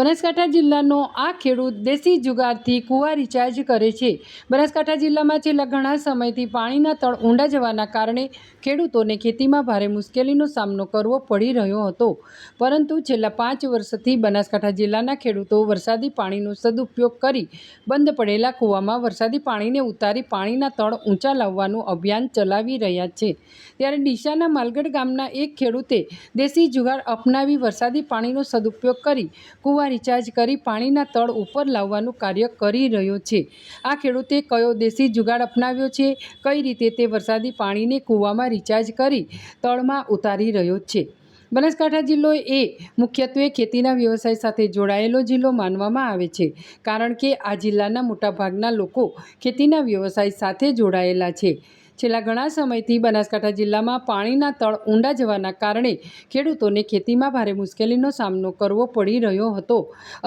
બનાસકાંઠા જિલ્લાનો આ ખેડૂત દેશી જુગારથી કૂવા રિચાર્જ કરે છે. બનાસકાંઠા જિલ્લામાં છેલ્લા ઘણા સમયથી પાણીના તળ ઊંડા જવાના કારણે ખેડૂતોને ખેતીમાં ભારે મુશ્કેલીનો સામનો કરવો પડી રહ્યો હતો. પરંતુ છેલ્લા પાંચ વર્ષથી બનાસકાંઠા જિલ્લાના ખેડૂતો વરસાદી પાણીનો સદુપયોગ કરી બંધ પડેલા કૂવામાં વરસાદી પાણીને ઉતારી પાણીના તળ ઊંચા લાવવાનું અભિયાન ચલાવી રહ્યા છે. ત્યારે ડીસાના માલગઢ ગામના એક ખેડૂતે દેશી જુગાર અપનાવી વરસાદી પાણીનો સદુપયોગ કરી કૂવા રિચાર્જ કરી પાણીના તળ ઉપર લાવવાનું કાર્ય કરી રહ્યો છે. આ ખેડૂતે કયો દેશી જુગાડ અપનાવ્યો છે? કઈ રીતે તે વરસાદી પાણીને કૂવામાં રિચાર્જ કરી તળમાં ઉતારી રહ્યો છે? બનાસકાંઠા જિલ્લો એ મુખ્યત્વે ખેતીના વ્યવસાય સાથે જોડાયેલો જિલ્લો માનવામાં આવે છે, કારણ કે આ જિલ્લાના મોટાભાગના લોકો ખેતીના વ્યવસાય સાથે જોડાયેલા છે. છેલ્લા ઘણા સમયથી બનાસકાંઠા જિલ્લામાં પાણીના તળ ઊંડા જવાના કારણે ખેડૂતોને ખેતીમાં ભારે મુશ્કેલીનો સામનો કરવો પડી રહ્યો હતો.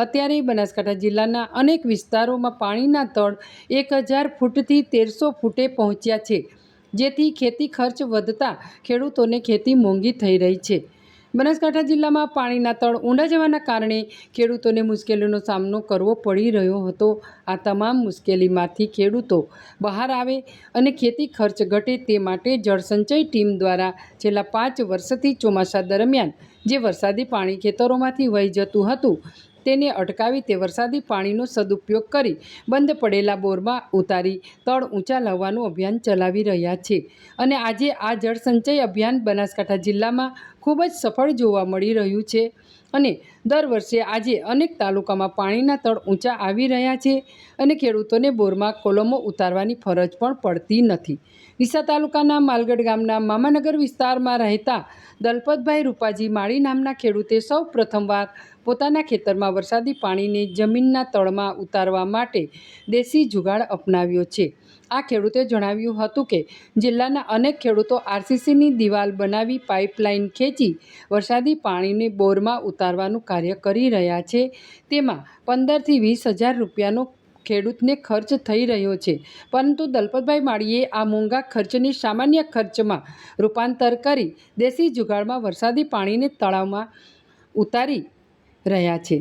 અત્યારે બનાસકાંઠા જિલ્લાના અનેક વિસ્તારોમાં પાણીના તળ એક હજાર ફૂટથી તેરસો ફૂટે પહોંચ્યા છે, જેથી ખેતી ખર્ચ વધતા ખેડૂતોને ખેતી મોંઘી થઈ રહી છે. બનાસકાંઠા જિલ્લામાં પાણીના તળ ઊંડા જવાના કારણે ખેડૂતોને મુશ્કેલીનો સામનો કરવો પડી રહ્યો હતો. આ તમામ મુશ્કેલીમાંથી ખેડૂતો બહાર આવે અને ખેતી ખર્ચ ઘટે તે માટે જળસંચય ટીમ દ્વારા છેલ્લા પાંચ વર્ષથી ચોમાસા દરમિયાન જે વરસાદી પાણી ખેતરોમાંથી વહી જતું હતું તેને અટકાવી તે વરસાદી પાણીનો સદુપયોગ કરી બંધ પડેલા બોરમાં ઉતારી તળ ઊંચા લાવવાનું અભિયાન ચલાવી રહ્યા છે. અને આજે આ જળસંચય અભિયાન બનાસકાંઠા જિલ્લામાં ખૂબ જ સફળ જોવા મળી રહ્યું છે. અને દર વર્ષે આજે અનેક તાલુકામાં પાણીના તળ ઊંચા આવી રહ્યા છે અને ખેડૂતોને બોરમાં કોલમો ઉતારવાની ફરજ પણ પડતી નથી. ડીસા તાલુકાના માલગઢ ગામના મામાનગર વિસ્તારમાં રહેતા દલપતભાઈ રૂપાજી માળી નામના ખેડૂતે સૌ પ્રથમવાર પોતાના ખેતરમાં વરસાદી પાણીને જમીનના તળમાં ઉતારવા માટે દેશી જુગાડ અપનાવ્યો છે. આ ખેડૂતે જણાવ્યું હતું કે, જિલ્લાના અનેક ખેડૂતો આરસીસીની દિવાલ બનાવી પાઇપલાઇન ખેંચી વરસાદી પાણીને બોરમાં ઉતારવાનું કાર્ય કરી રહ્યા છે. તેમાં પંદરથી વીસ હજાર રૂપિયાનો ખેડૂતને ખર્ચ થઈ રહ્યો છે. પરંતુ દલપતભાઈ માળીએ આ મોંઘા ખર્ચની સામાન્ય ખર્ચમાં રૂપાંતર કરી દેશી જુગાડમાં વરસાદી પાણીને તળાવમાં ઉતારી રહ્યા છે.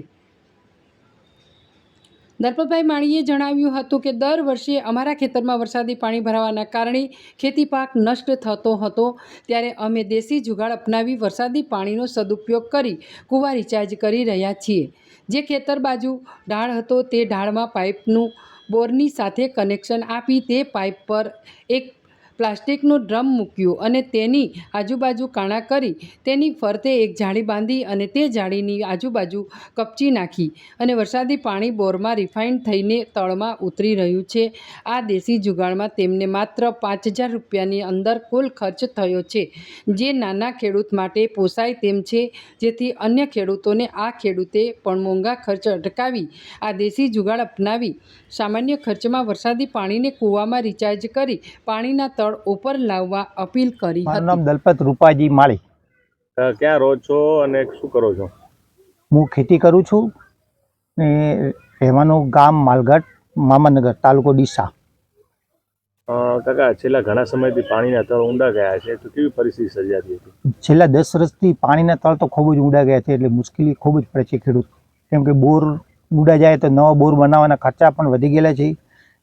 દલપતભાઈ માણીએ જણાવ્યું હતું કે દર વર્ષે અમારા ખેતરમાં વરસાદી પાણી ભરાવાના કારણે ખેતી પાક નષ્ટ થતો હતો. ત્યારે અમે દેશી જુગાડ અપનાવી વરસાદી પાણીનો સદુપયોગ કરી કૂવા રિચાર્જ કરી રહ્યા છીએ. જે ખેતર બાજુ ઢાળ હતો તે ઢાળમાં પાઇપનું બોરની સાથે કનેક્શન આપી તે પાઇપ પર એક પ્લાસ્ટિકનું ડ્રમ મૂક્યું અને તેની આજુબાજુ કાણા કરી તેની ફરતે એક જાળી બાંધી અને તે જાળીની આજુબાજુ કપચી નાખી અને વરસાદી પાણી બોરમાં રિફાઇન થઈને તળમાં ઉતરી રહ્યું છે. આ દેશી જુગાડમાં તેમને માત્ર પાંચ હજાર રૂપિયાની અંદર કુલ ખર્ચ થયો છે. જે નાના ખેડૂત માટે પોસાય તેમ છે. જેથી અન્ય ખેડૂતોને આ ખેડૂતે પણ મોંઘા ખર્ચ અટકાવી, આ દેશી જુગાડ અપનાવી, સામાન્ય ખર્ચમાં વરસાદી પાણીને કૂવામાં રિચાર્જ કરી પાણીના તળ ઉપર લાવવા અપીલ કરી મારું હતી. નામ દલપત રૂપાજી માળી. ક્યાં રહો છો અને શું કરો છો? હું ખેતી કરું છું ને રહેવાનું ગામ માલગઢ મામાનગર તાલુકો ડીસા. કાકા છેલ્લા ઘણા સમયથી પાણીના તળ ઊંડા ગયા છે તો કેવી પરિસ્થિતિ સર્જાતી હતી? છેલ્લા દસ વર્ષથી પાણીના તળ તો ખૂબ જ ઊંડા ગયા છે એટલે મુશ્કેલી ખૂબ જ પડે છે ખેડૂત. કેમ કે બોર ઊંડા જાય તો નવા બોર બનાવવાના ખર્ચા પણ વધી ગયેલા છે.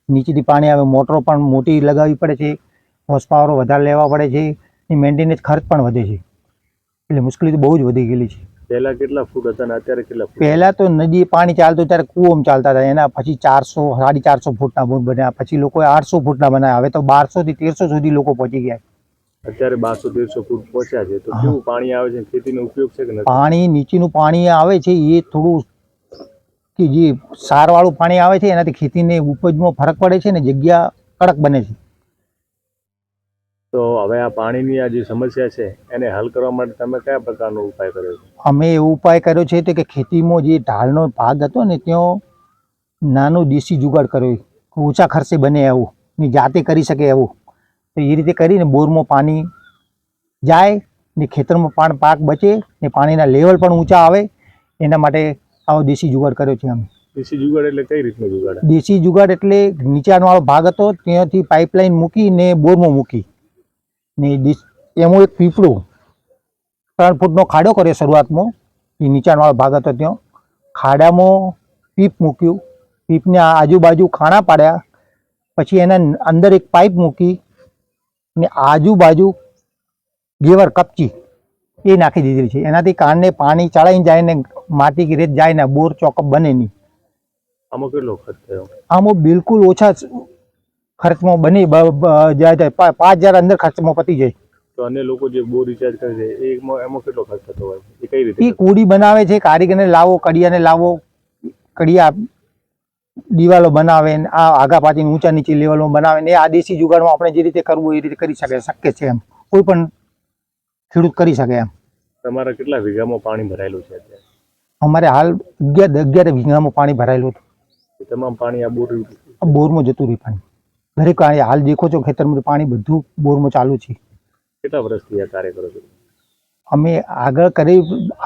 નીચેથી પાણી આવે મોટરો પણ મોટી લગાવવી પડે છે. હોર્સ પાવરો વધારે લેવા પડે છે એ મેન્ટેનન્સ ખર્ચ પણ વધે છે. એટલે મુશ્કેલી તો બહુ જ વધી ગયેલી છે. પહેલા કેટલા ફૂટ હતા ને અત્યારે કેટલા પહેલા તો નદી પાણી ચાલતું ત્યારે કૂવામાં ચાલતા હતા. એના પછી ચારસો સાડી ચારસો ફૂટના બોટ બન્યા. પછી લોકોએ આઠસો ફૂટના બનાવ્યા. હવે તો બારસો થી તેરસો સુધી લોકો પહોંચી ગયા અત્યારે બારસો તેરસો ફૂટ પહોંચ્યા છે. તો કેવું પાણી આવે છે? ખેતીનો ઉપયોગ છે કે નથી? પાણી નીચેનું પાણી આવે છે એ થોડું કે જે સારવાળું પાણી આવે છે એનાથી ખેતીને ઉપજમાં ફરક પડે છે ને જગ્યા કડક બને છે. તો હવે આ પાણીની આ જે સમસ્યા છે એને હલ કરવા માટે તમે કયા પ્રકારનો ઉપાય કર્યો છે? અમે એવો ઉપાય કર્યો છે તો કે ખેતીમાં જે ઢાળનો ભાગ હતો ને ત્યાં નાનો દેશી જુગાડ કર્યો. ઓછા ખર્ચે બને એવું ને જાતે કરી શકે એવું. તો એ રીતે કરીને બોરમાં પાણી જાય ને ખેતરમાં પણ પાક બચે ને પાણીના લેવલ પણ ઊંચા આવે. એના માટે આવો દેશી જુગાડ કર્યો છે અમે. દેશી જુગાડ એટલે કઈ રીતનો જુગાડ? દેશી જુગાડ એટલે નીચાનો વાળો ભાગ હતો ત્યાંથી પાઇપલાઇન મૂકીને બોરમાં મૂકી. ને દેશ- એમાં એક પીપળું ત્રણ ફૂટનો ખાડો કર્યો શરૂઆતમાં. એ નીચાણવાળો ભાગ હતો ત્યાં. ખાડામાં પીપ મૂક્યું. પીપને આજુબાજુ ખાણા પાડ્યા. પછી એના અંદર એક પાઇપ મૂકી ને આજુબાજુ ગેવર કપચી એ નાખી દીધેલી છે. એનાથી કાનને પાણી ચડાઈને જાય ને માટી કે રેત જાય ને બોર ચોકઅપ બને નહીં. આમાં કેટલો ખર્ચ થયો? આમાં બિલકુલ ઓછા ખર્ચમાં બની જાય જાય પાંચ હજાર અંદર ખર્ચમાં પતી જાય. તો અને લોકો જે બોર રિચાર્જ કરે છે એમાં એમાં કેટલો ખર્ચ થતો હોય? એ કઈ રીતે એ કુડી બનાવે છે કારીગરને લાવો કડિયાને લાવો કડિયા દિવાલો બનાવે ને આ આગા પાછી ઊંચા નીચી લેવલો બનાવે ને આ દેશી જુગાડમાં આપણે જે રીતે કરવું એ રીતે કરી શકે શક્ય છે એમ. કોઈ પણ ખેડૂત કરી શકે એમ. તમારા કેટલા વીઘામાં પાણી ભરાયેલું છે અમારે હાલ અગિયાર અગિયાર વીઘામાં પાણી ભરાયેલું હતું. તમામ પાણી આ બોર આ બોરમાં જતું રહ્યું પાણી. દરેક કાંઈ હાલ દેખો છો ખેતરમાં પાણી બધું બોરમાં ચાલુ છે. કેટલા વર્ષથી આ કાર્ય કરો છો? અમે આગળ કરી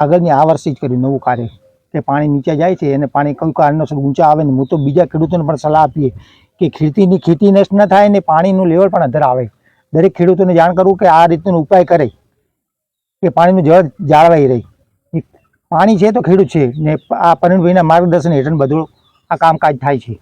આગળની આ વર્ષે જ કર્યું નવું કાર્ય. કે પાણી નીચે જાય છે અને પાણી કયું કારણોસર ઊંચા આવે ને હું તો બીજા ખેડૂતોને પણ સલાહ આપીએ કે ખેતીની ખેતી નષ્ટ ન થાય ને પાણીનું લેવલ પણ અધર આવે. દરેક ખેડૂતોને જાણ કરવું કે આ રીતનો ઉપાય કરે. કે પાણીનું જળ જાળવાઈ રહે. પાણી છે તો ખેડૂત છે ને આ પરિણભાઈના માર્ગદર્શન હેઠળ બધું આ કામકાજ થાય છે.